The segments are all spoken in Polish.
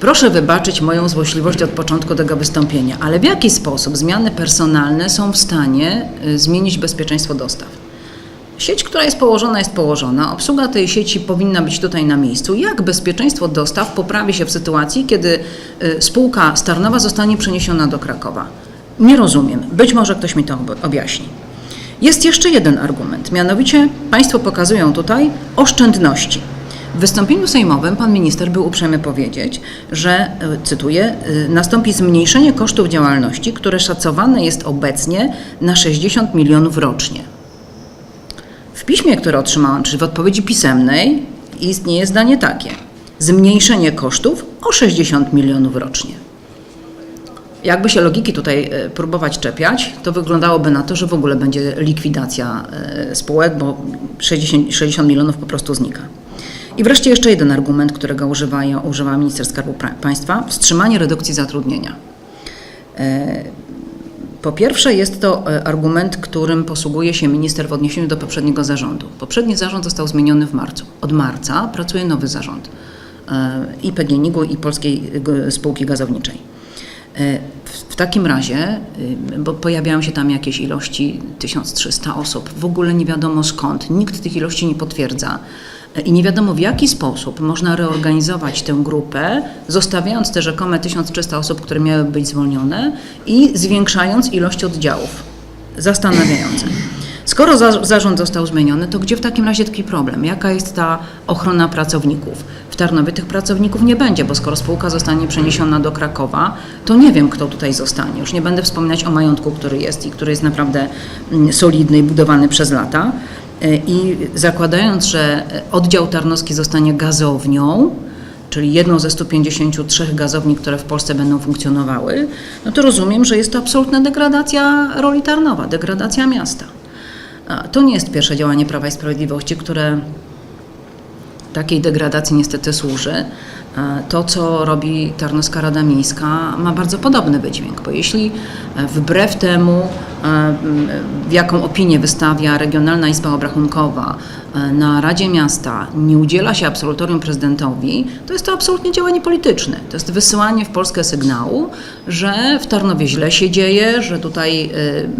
Proszę wybaczyć moją złośliwość od początku tego wystąpienia, ale w jaki sposób zmiany personalne są w stanie y, zmienić bezpieczeństwo dostaw? Sieć, która jest położona, jest położona. Obsługa tej sieci powinna być tutaj na miejscu. Jak bezpieczeństwo dostaw poprawi się w sytuacji, kiedy y, spółka z Tarnowa zostanie przeniesiona do Krakowa? Nie rozumiem. Być może ktoś mi to ob- objaśni. Jest jeszcze jeden argument, mianowicie Państwo pokazują tutaj oszczędności. W wystąpieniu sejmowym pan minister był uprzejmy powiedzieć, że, y, cytuję, y, nastąpi zmniejszenie kosztów działalności, które szacowane jest obecnie na 60 milionów rocznie. W piśmie, które otrzymałam, czyli w odpowiedzi pisemnej, istnieje zdanie takie: zmniejszenie kosztów o 60 milionów rocznie. Jakby się logiki tutaj e, próbować czepiać, to wyglądałoby na to, że w ogóle będzie likwidacja e, spółek, bo 60, 60 milionów po prostu znika. I wreszcie jeszcze jeden argument, którego używają, używa minister Skarbu Państwa: wstrzymanie redukcji zatrudnienia. E, Po pierwsze, jest to e, argument, którym posługuje się minister w odniesieniu do poprzedniego zarządu. Poprzedni zarząd został zmieniony w marcu. Od marca pracuje nowy zarząd e, i PGNiG-u, i Polskiej Spółki Gazowniczej. W, w takim razie, y, bo pojawiają się tam jakieś ilości 1300 osób, w ogóle nie wiadomo skąd, nikt tych ilości nie potwierdza. I nie wiadomo w jaki sposób można reorganizować tę grupę, zostawiając te rzekome 1300 osób, które miały być zwolnione i zwiększając ilość oddziałów. Zastanawiające. Skoro za, zarząd został zmieniony, to gdzie w takim razie tkwi problem? Jaka jest ta ochrona pracowników? W Tarnowie tych pracowników nie będzie, bo skoro spółka zostanie przeniesiona do Krakowa, to nie wiem, kto tutaj zostanie. Już nie będę wspominać o majątku, który jest i który jest naprawdę mm, solidny i budowany przez lata. E, I zakładając, że oddział tarnowski zostanie gazownią, czyli jedną ze 153 gazowni, które w Polsce będą funkcjonowały, no to rozumiem, że jest to absolutna degradacja roli Tarnowa, degradacja miasta. To nie jest pierwsze działanie Prawa i Sprawiedliwości, które takiej degradacji niestety służy. E, To, co robi Tarnowska Rada Miejska, ma bardzo podobny wydźwięk, bo jeśli e, wbrew temu, e, w jaką opinię wystawia Regionalna Izba Obrachunkowa na Radzie Miasta, nie udziela się absolutorium prezydentowi, to jest to absolutnie działanie polityczne. To jest wysyłanie w Polskę sygnału, że w Tarnowie źle się dzieje, że tutaj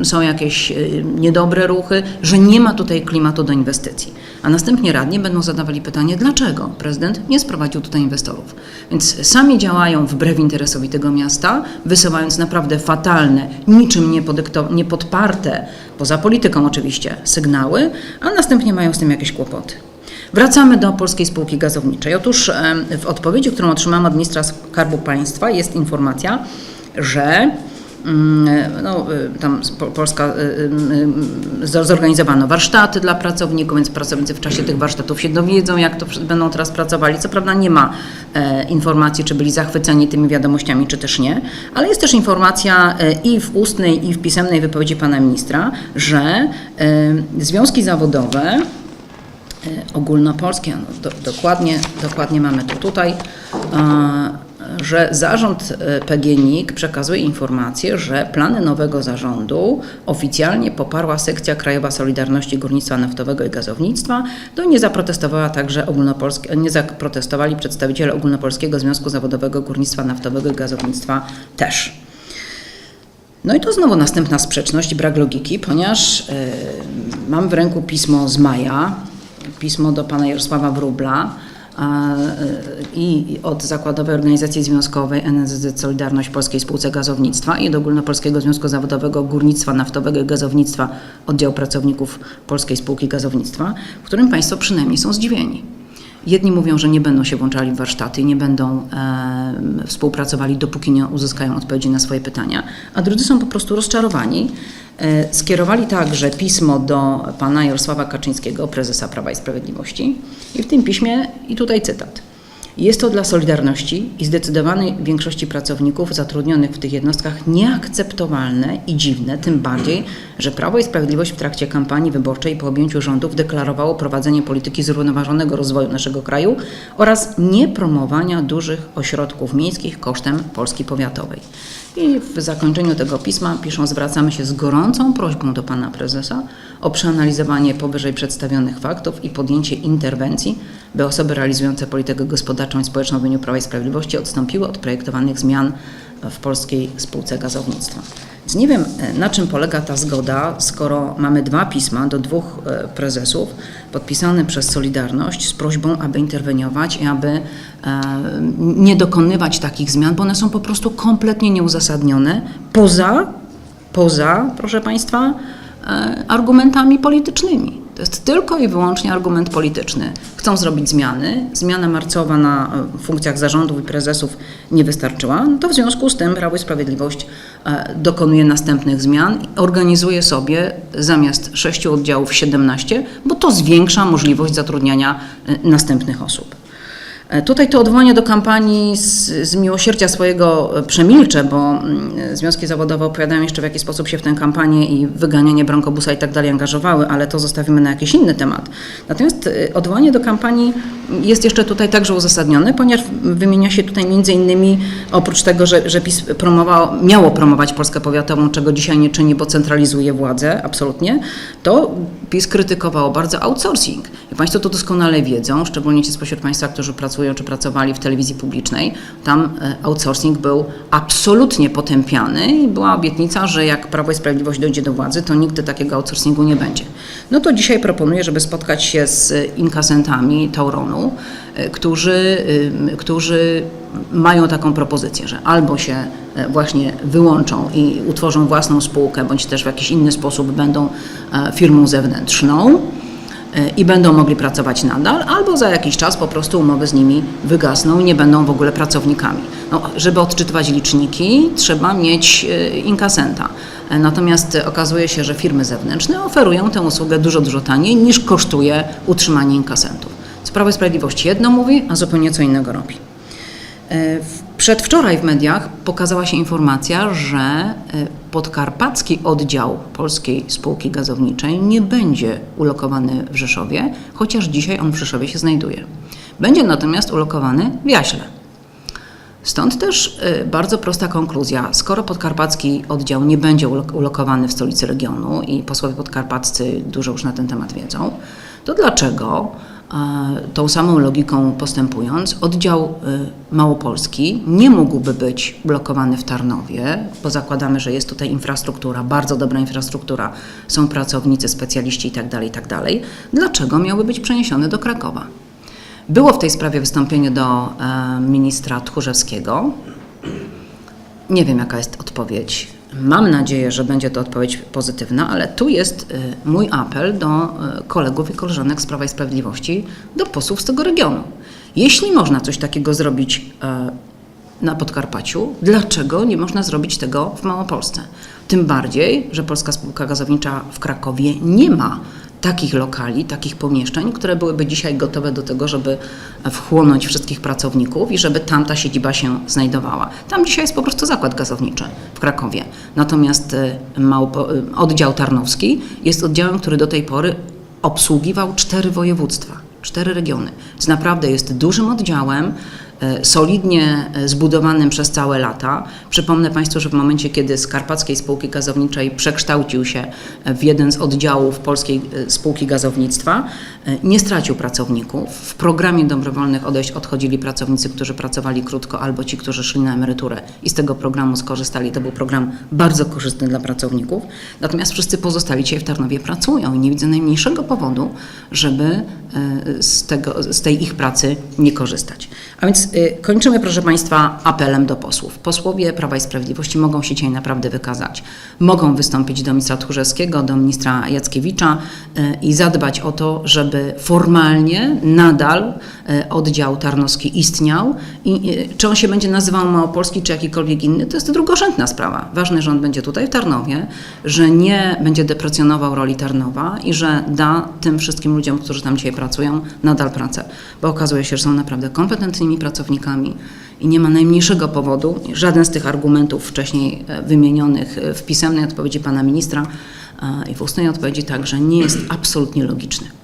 są jakieś niedobre ruchy, że nie ma tutaj klimatu do inwestycji. A następnie radni będą zadawali pytanie, dlaczego prezydent nie sprowadził tutaj inwestorów. Więc sami działają wbrew interesowi tego miasta, wysyłając naprawdę fatalne, niczym nie, podykto- nie podparte, poza polityką oczywiście, sygnały, a następnie mają z tym jakieś kłopoty. Wracamy do Polskiej Spółki Gazowniczej. Otóż w odpowiedzi, którą otrzymałam od ministra Skarbu Państwa jest informacja, że no, y, tam po- Polska y, y, zorganizowano warsztaty dla pracowników, więc pracownicy w czasie tych warsztatów się dowiedzą, jak to będą teraz pracowali. Co prawda nie ma e, informacji, czy byli zachwyceni tymi wiadomościami, czy też nie, ale jest też informacja e, i w ustnej, i w pisemnej wypowiedzi pana ministra, że e, związki zawodowe ogólnopolskie, no, do, dokładnie, dokładnie mamy to tutaj, że zarząd e, PGNiG przekazuje informację, że plany nowego zarządu oficjalnie poparła sekcja Krajowa Solidarności Górnictwa Naftowego i Gazownictwa, to nie zaprotestowała także ogólnopolskie, nie zaprotestowali przedstawiciele Ogólnopolskiego Związku Zawodowego Górnictwa Naftowego i Gazownictwa też. No i to znowu następna sprzeczność i brak logiki, ponieważ y, mam w ręku pismo z maja, pismo do pana Jarosława Wróbla i od Zakładowej Organizacji Związkowej NSZZ Solidarność Polskiej Spółce Gazownictwa i do Ogólnopolskiego Związku Zawodowego Górnictwa Naftowego i Gazownictwa Oddział Pracowników Polskiej Spółki Gazownictwa, w którym państwo przynajmniej są zdziwieni. Jedni mówią, że nie będą się włączali w warsztaty nie będą e, współpracowali, dopóki nie uzyskają odpowiedzi na swoje pytania, a drudzy są po prostu rozczarowani. E, skierowali także pismo do pana Jarosława Kaczyńskiego, prezesa Prawa i Sprawiedliwości, i w tym piśmie, i tutaj cytat. Jest to dla Solidarności i zdecydowanej większości pracowników zatrudnionych w tych jednostkach nieakceptowalne i dziwne, tym bardziej, że Prawo i Sprawiedliwość w trakcie kampanii wyborczej po objęciu rządów deklarowało prowadzenie polityki zrównoważonego rozwoju naszego kraju oraz niepromowania dużych ośrodków miejskich kosztem Polski powiatowej. I w zakończeniu tego pisma piszą: Zwracamy się z gorącą prośbą do pana prezesa o przeanalizowanie powyżej przedstawionych faktów i podjęcie interwencji, by osoby realizujące politykę gospodarczą gospodarczą i społeczną w imieniu Prawa i Sprawiedliwości odstąpiły od projektowanych zmian w polskiej spółce gazownictwa. Więc nie wiem, e, na czym polega ta zgoda, skoro mamy dwa pisma do dwóch e, prezesów podpisane przez Solidarność z prośbą, aby interweniować i aby e, nie dokonywać takich zmian, bo one są po prostu kompletnie nieuzasadnione poza, poza, proszę Państwa, e, argumentami politycznymi. To jest tylko i wyłącznie argument polityczny. Chcą zrobić zmiany. Zmiana marcowa na e, funkcjach zarządów i prezesów nie wystarczyła. No to w związku z tym Prawo i Sprawiedliwość e, dokonuje następnych zmian i organizuje sobie zamiast sześciu oddziałów 17, bo to zwiększa możliwość zatrudniania e, następnych osób. E, Tutaj to odwołanie do kampanii z, z miłosierdzia swojego e, przemilczę, bo mm, związki zawodowe opowiadają jeszcze w jaki sposób się w tę kampanię i wyganianie bronkobusa i tak dalej angażowały, ale to zostawimy na jakiś inny temat. Natomiast e, odwołanie do kampanii jest jeszcze tutaj także uzasadnione, ponieważ wymienia się tutaj między innymi oprócz tego, że, że PiS promowało, miało promować Polskę powiatową, czego dzisiaj nie czyni, bo centralizuje władzę, absolutnie, to PiS krytykowało bardzo outsourcing. I Państwo to doskonale wiedzą, szczególnie ci spośród Państwa, którzy pracują czy pracowali w telewizji publicznej. Tam e, outsourcing był absolutnie potępiany i była obietnica, że jak Prawo i Sprawiedliwość dojdzie do władzy, to nigdy takiego outsourcingu nie będzie. No to dzisiaj proponuję, żeby spotkać się z inkasentami Tauronu, e, którzy, y, którzy mają taką propozycję, że albo się e, właśnie wyłączą i utworzą własną spółkę, bądź też w jakiś inny sposób będą e, firmą zewnętrzną e, i będą mogli pracować nadal, albo za jakiś czas po prostu umowy z nimi wygasną i nie będą w ogóle pracownikami. No, żeby odczytywać liczniki, trzeba mieć e, inkasenta. E, Natomiast e, okazuje się, że firmy zewnętrzne oferują tę usługę dużo, dużo taniej niż kosztuje utrzymanie inkasentów. Co Prawo i Sprawiedliwość jedno mówi, a zupełnie co innego robi. E, Przedwczoraj w mediach pokazała się informacja, że e, podkarpacki oddział Polskiej Spółki Gazowniczej nie będzie ulokowany w Rzeszowie, chociaż dzisiaj on w Rzeszowie się znajduje. Będzie natomiast ulokowany w Jaśle. Stąd też y, bardzo prosta konkluzja. Skoro podkarpacki oddział nie będzie ulok- ulokowany w stolicy regionu i posłowie podkarpaccy dużo już na ten temat wiedzą, to dlaczego e, tą samą logiką postępując oddział y, małopolski nie mógłby być ulokowany w Tarnowie, bo zakładamy, że jest tutaj infrastruktura, bardzo dobra infrastruktura, są pracownicy, specjaliści itd., itd. Dlaczego miałby być przeniesiony do Krakowa? Było w tej sprawie wystąpienie do e, ministra Tchórzewskiego. Nie wiem, jaka jest odpowiedź. Mam nadzieję, że będzie to odpowiedź pozytywna, ale tu jest e, mój apel do e, kolegów i koleżanek z Prawa i Sprawiedliwości, do posłów z tego regionu. Jeśli można coś takiego zrobić e, na Podkarpaciu, dlaczego nie można zrobić tego w Małopolsce? Tym bardziej, że Polska Spółka Gazownicza w Krakowie nie ma takich lokali, takich pomieszczeń, które byłyby dzisiaj gotowe do tego, żeby wchłonąć wszystkich pracowników i żeby tam ta siedziba się znajdowała. Tam dzisiaj jest po prostu zakład gazowniczy w Krakowie. Natomiast y, Małpo, y, oddział tarnowski jest oddziałem, który do tej pory obsługiwał cztery województwa, cztery regiony. Więc naprawdę jest dużym oddziałem, solidnie e, zbudowanym przez całe lata. Przypomnę Państwu, że w momencie, kiedy z Karpackiej Spółki Gazowniczej przekształcił się w jeden z oddziałów Polskiej e, Spółki Gazownictwa, e, nie stracił pracowników. W programie dobrowolnych odejść odchodzili pracownicy, którzy pracowali krótko, albo ci, którzy szli na emeryturę i z tego programu skorzystali. To był program bardzo korzystny dla pracowników. Natomiast wszyscy pozostali dzisiaj w Tarnowie pracują i nie widzę najmniejszego powodu, żeby e, z, tego, z tej ich pracy nie korzystać. A więc y, kończymy, proszę Państwa, apelem do posłów. Posłowie Prawa i Sprawiedliwości mogą się dzisiaj naprawdę wykazać. Mogą wystąpić do ministra Tchórzewskiego, do ministra Jackiewicza y, i zadbać o to, żeby formalnie nadal y, oddział tarnowski istniał i czy on się będzie nazywał Małopolski, czy jakikolwiek inny, to jest drugorzędna sprawa. Ważne, że on będzie tutaj w Tarnowie, że nie będzie deprecjonował roli Tarnowa i że da tym wszystkim ludziom, którzy tam dzisiaj pracują, nadal pracę. Bo okazuje się, że są naprawdę kompetentnymi pracownikami i nie ma najmniejszego powodu, żaden z tych argumentów wcześniej e, wymienionych e, w pisemnej odpowiedzi pana ministra e, i w ustnej odpowiedzi także nie jest absolutnie logiczny.